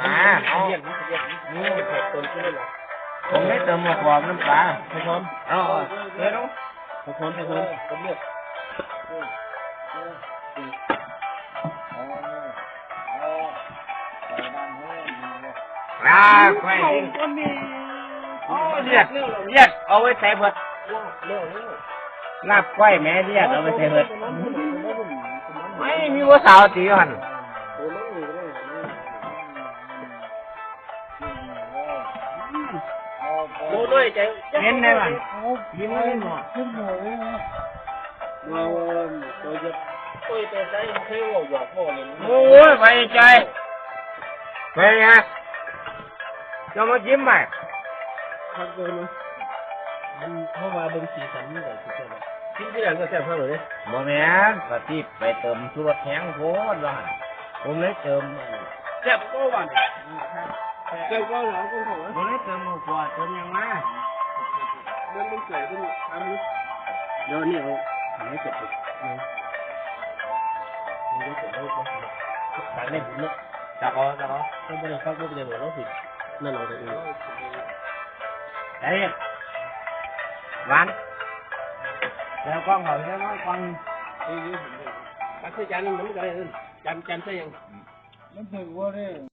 นะเอาเรียกนะเรียกนี่เป็นแขกตนขึ้นเลยเหรอผมไม่เติมหมกความน้ำปลาไปชนเอาเดี๋ยวไปชนไปชนผมเรียกลาไข่โอ้เรียกเรียกเอาไว้ใส่เบิดเร็วเร็วลาบไข่แม่เรียกเอาไว้ใส่เบิดไม่มีว่าสาวตีหัน โอ้ด้วยใจเห็นไหมบ้านยิ้มไม่หมดเราเราจะคุยแต่ใจเที่ยวหยอกพ่อเลยโอ้ยไปใจไปไงจะมายิ้มไหมพักเลยนะมันเพราะว่าเป็นสีสันนี่แหละสุดยอดกินที่ไหนก็แซ่บเท่าเลยบ่แม่นปฏิบไปเติมสูตรแข็งโคตรว่าหั่นผมเลยเติมแซ่บก็หวผมเลยเติมหมูกรอบเติมหยังมามัน มันใส่ขึ้นทำนี้เดี๋ยวนี่เอาทำให้เสร็จเลยนี่ก็เสร็จแล้วการเล่นบุญเนาะจับเอาจับเอาถ้าไม่ได้ฟังก็ไม่ได้บอ